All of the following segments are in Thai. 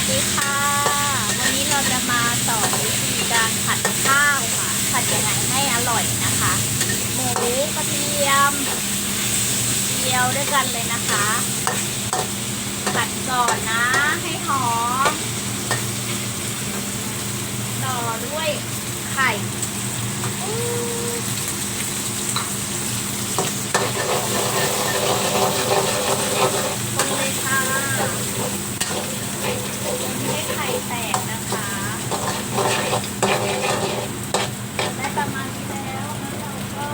สดีค่ะ วันนี้เราจะมาสอนวิธีการผัดข้าวค่ะ ผัดยังไงให้อร่อยนะคะ หมูกระเทียมเจียวด้วยกันเลยนะคะ ผัดก่อนนะให้หอม ต่อด้วยไข่คนเลยค่ะให้ไข่แตกนะคะ ได้ประมาณนี้แล้ว แล้วเราก็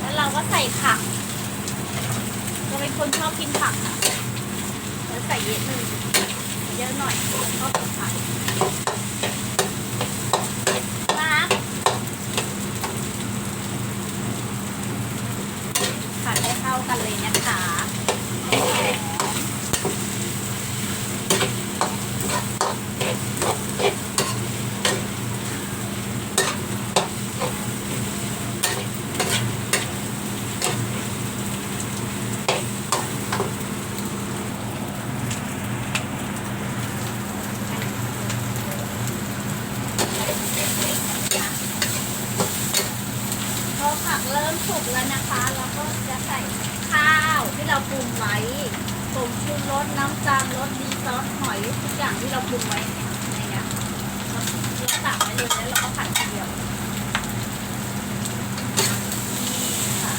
แล้วเราก็ ใส่ผักเราเป็นคนชอบกินผักค่ะแล้วใส่เยอะหนึ่งเยอะหน่อยชอบกินผักมาผัดให้เข้ากันเลยนะคะให้หอม พอผัก เริ่มสุกแล้วนะคะ เราก็จะใส่ข้าวที่เราปรุงไว้ผงชูรสน้ำตาลรสดีซอสหอยทุกอย่างที่เราปรุงไว้ในนี้เราตักไว้เลยแล้วเราก็ผัดทีเดียวนี่ค่ะ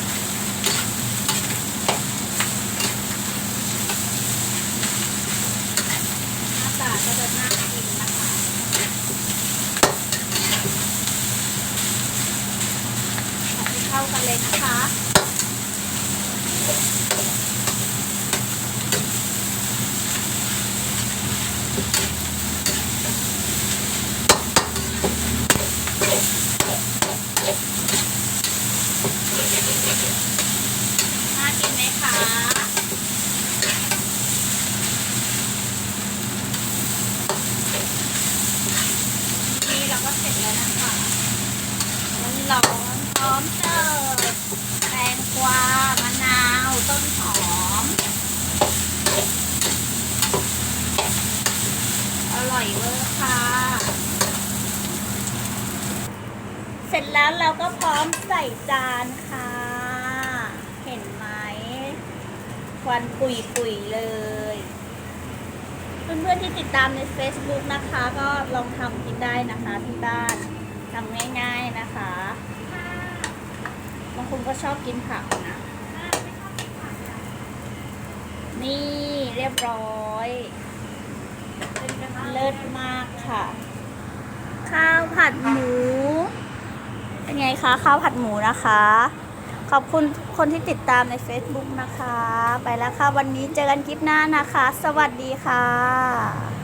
หน้าตาก็จะน่ากินนะคะ ผัดให้เข้า กันเลยนะคะน่ากินไหมคะนี่เราก็เสร็จแล้วนะคะร้อนๆพร้อมเสิร์ฟ งกวามะนาว ต้นหอม อร่อยเวอร์ค่ะ เสร็จแล้วเราก็พร้อมใส่จานค่ะ เห็นไหมควันปุยปุยเลย เพื่อนๆที่ติดตามใน Facebook นะคะ ก็ลองทำกินได้นะคะที่บ้านทำง่ายๆนะคะ คนก็ชอบกินผักนะ นี่เรียบร้อย เลิศมากค่ะ ข้าวผัดหมู เป็นไงคะ ข้าวผัดหมูนะคะ ขอบคุณคนที่ติดตามใน Facebook นะคะ ไปแล้วค่ะ วันนี้เจอกันคลิปหน้านะคะ สวัสดีค่ะ